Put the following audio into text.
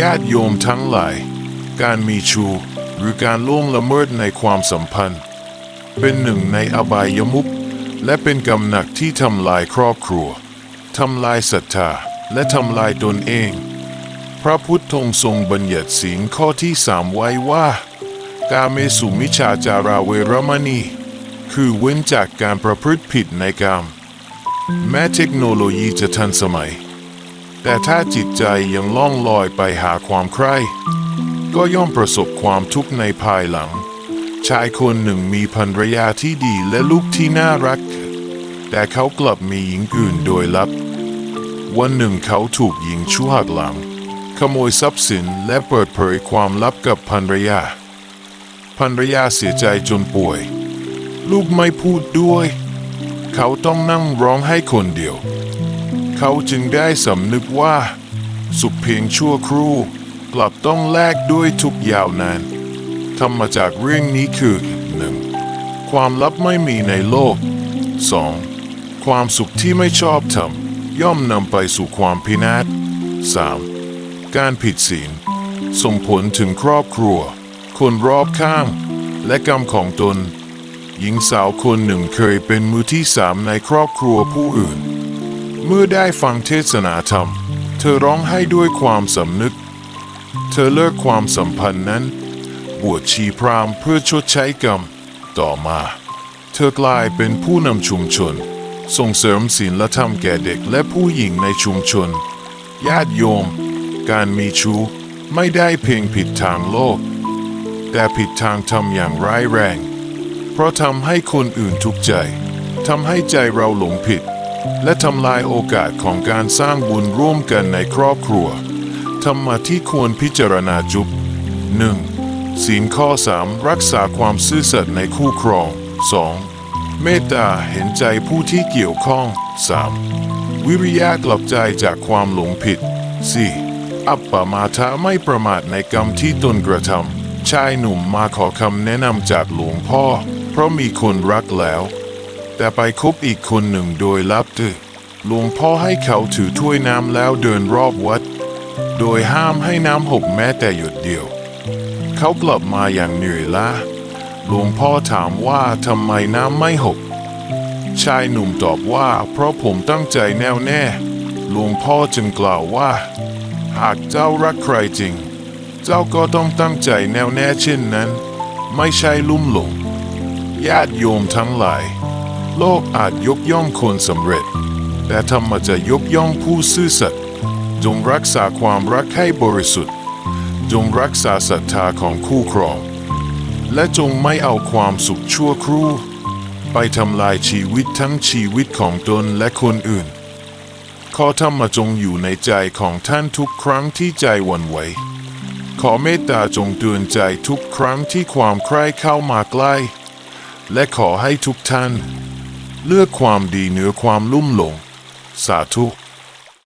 ญาติโยมทั้งหลาย การมีชูหรือการล่วงละเมิดในความสัมพันธ์ เป็นหนึ่งในอบายมุขและเป็นกำหนักที่ทำลายครอบครัวทำลายศรัทธาและทำลายตนเอง พระพุทธองค์ทรงบัญญัติศีลข้อที่สามไว้ว่า กาเมสุมิชาจาราเวรมณี คือเว้นจากการประพฤติผิดในกาม แม้เทคโนโลยีจะทันสมัย แต่ถ้าจิตใจยังล่องลอยไปหาความใคร่ก็ย่อมประสบความทุกข์ในภายหลัง ชายคนหนึ่งมีภรรยาที่ดีและลูกที่น่ารัก แต่เขากลับมีหญิงอื่นโดยลับ วันหนึ่งเขาถูกหญิงชั่วหักหลัง ขโมยทรัพย์สินและเปิดเผยความลับกับภรรยาภรรยาเสียใจจนป่วย ลูกไม่พูดด้วย เขาต้องนั่งร้องไห้คนเดียว เขาจึงได้สำนึกว่า สุขเพียงชั่วครู่กลับต้องแลกด้วยทุกยาวนานทำมาจากเรื่องนี้คือ 1. ความลับไม่มีในโลก 2. ความสุขที่ไม่ชอบทำย่อมนำไปสู่ความพินาศ 3. การผิดศีลส่งผลถึงครอบครัว คนรอบข้าง และกรรมของตน หญิงสาวคนหนึ่งเคยเป็นมือที่สามในครอบครัวผู้อื่น เมื่อได้ฟังเทศนาธรรม เธอร้องไห้ด้วยความสำนึก เธอเลิกความสัมพันธ์นั้น บวชชีพรามเพื่อชดใช้กรรม ต่อมา เธอกลายเป็นผู้นำชุมชน ส่งเสริมศีลธรรมแก่เด็กและผู้หญิงในชุมชน ญาติโยม การมีชู้ไม่ได้เพียงผิดทางโลก แต่ผิดทางธรรมอย่างร้ายแรง เพราะทำให้คนอื่นทุกข์ใจทำให้ใจเราหลงผิด และทำลายโอกาสของการสร้างบุญร่วมกันในครอบครัว ธรรมะที่ควรพิจารณาจุบ 1. ศีลข้อ 3 รักษาความซื่อสัตย์ในคู่ครอง 2. เมตตาเห็นใจผู้ที่เกี่ยวข้อง 3. วิริยะกลับใจจากความหลงผิด 4. อัปปมาทะไม่ประมาทในกรรมที่ตนกระทำชายหนุ่มมาขอคำแนะนำจากหลวงพ่อ เพราะมีคนรักแล้ว แต่ไปคบอีกคนหนึ่งโดยลับตึกหลวงพ่อให้เขาถือถ้วยน้ำแล้วเดินรอบวัด โดยห้ามให้น้ำหกแม้แต่หยดเดียว เขากลับมาอย่างเหนื่อยล้าหลวงพ่อถามว่าทำไมน้ำไม่หก ชายหนุ่มตอบว่าเพราะผมตั้งใจแน่วแน่ หลวงพ่อจึงกล่าวว่า หากเจ้ารักใครจริง เจ้าก็ต้องตั้งใจแน่วแน่เช่นนั้น ไม่ใช่ลุ่มหลงญาติโยมทั้งหลาย โลกอาจยกย่องคนสำเร็จ แต่ธรรมจะยกย่องผู้ซื่อสัตย์จงรักษาความรักให้บริสุทธิ์ จงรักษาศรัทธาของคู่ครอง และจงไม่เอาความสุขชั่วครู่ ไปทำลายชีวิตทั้งชีวิตของตนและคนอื่น ขอธรรมจงอยู่ในใจของท่านทุกครั้งที่ใจหวั่นไหวขอเมตตาจงเตือนใจทุกครั้งที่ความใคร่เข้ามาใกล้ และขอให้ทุกท่าน เลือกความดีเหนือความลุ่มหลง สาธุ